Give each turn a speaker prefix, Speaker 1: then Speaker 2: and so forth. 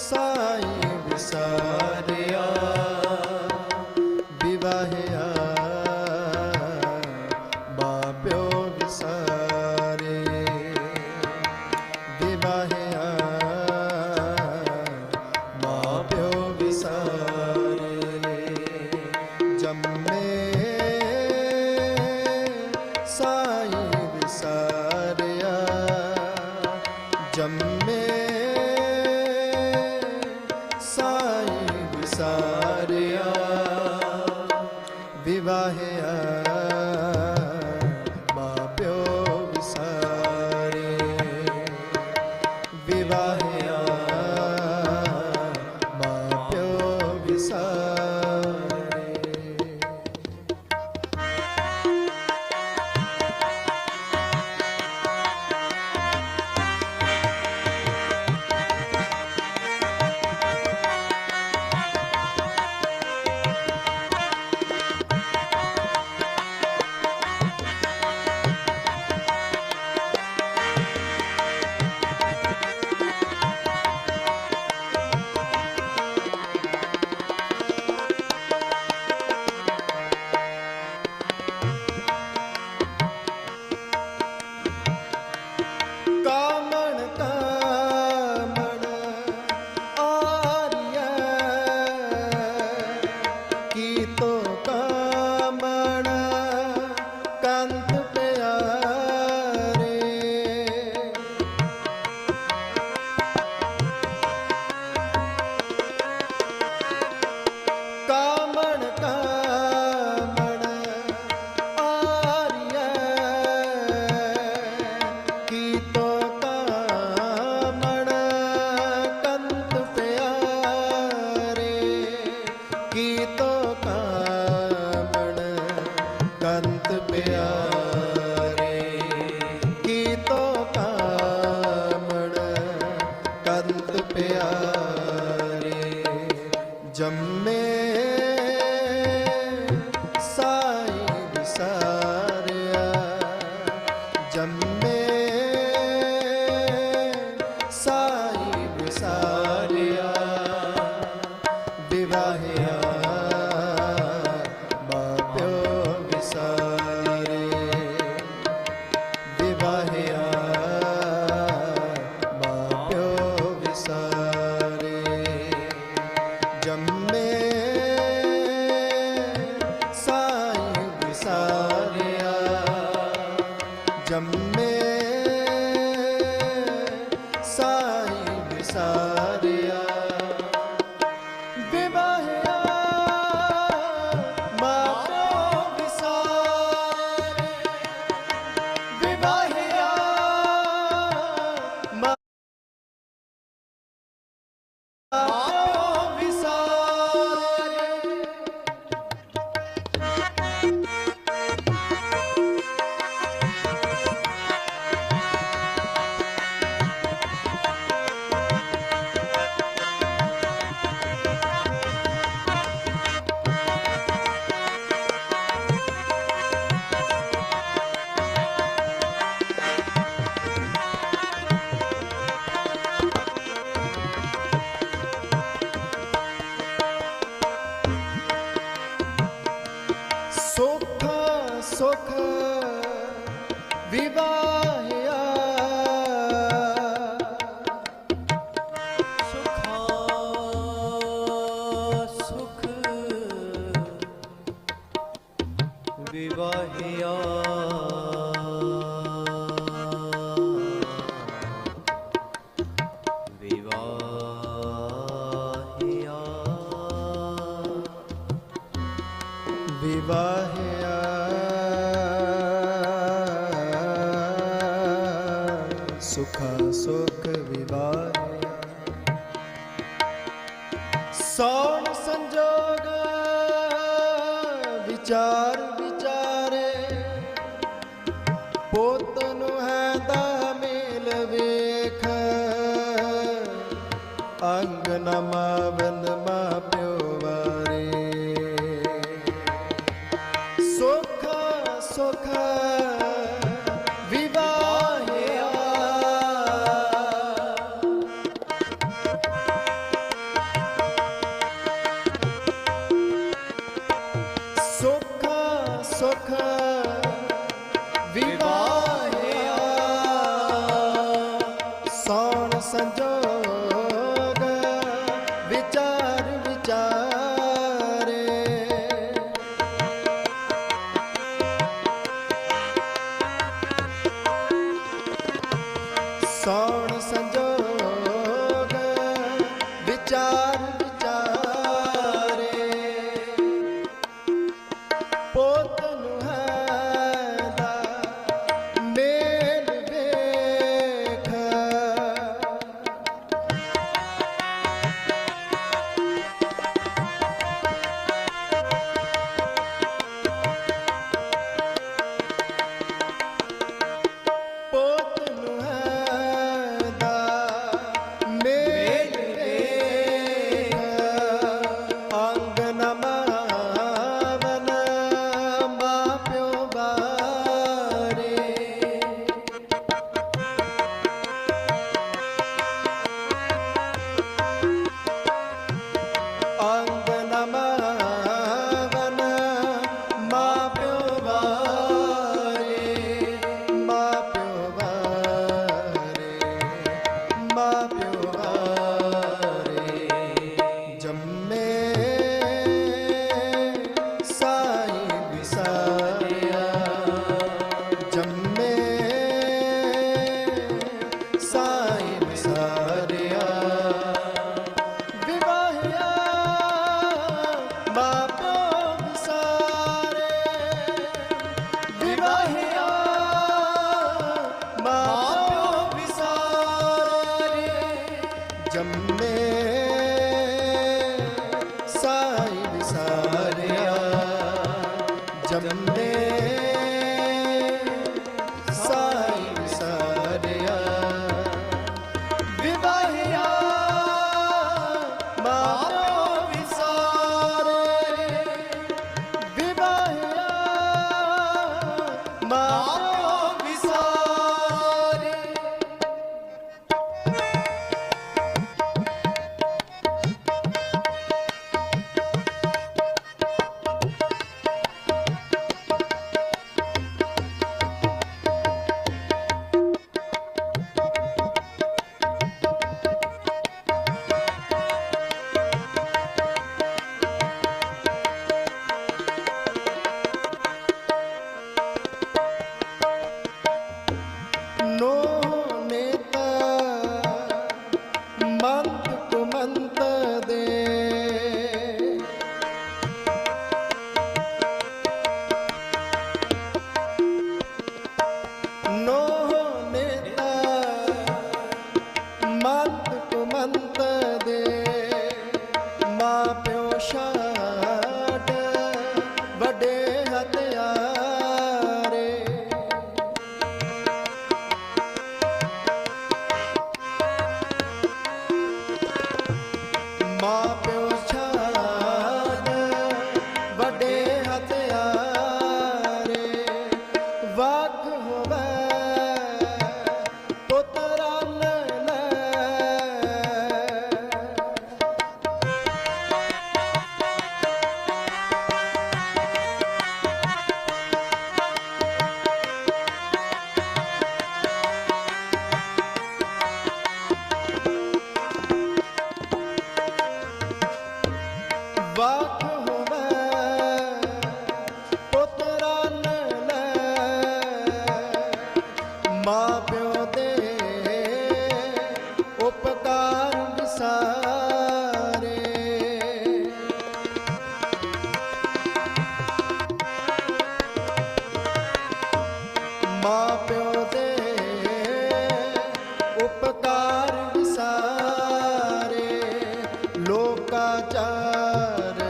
Speaker 1: ਸਾਈ ਵਿਸਾਰਿਆ ਵਿਵਾਹਿਆ। ਬਾਪਿਓ ਵਿਸਾਰੇ ਵਿਵਾਹਿਆ। ਮਾਪਿਓ विवाहे ਪਿਆਰਿਆ sa ਸੁਖ ਵਿਵਾਹ ਲਗਾਏ ਸੌਣ ਵਿਚਾਰ ਵਿਚਾਰੇ। ਪੁੱਤ ਨੂੰ ਹੈ ਦਾ ਵੇਖ। ਅੰਗ ਨਮਾਵਨ ਸੁਖ Ibrahim.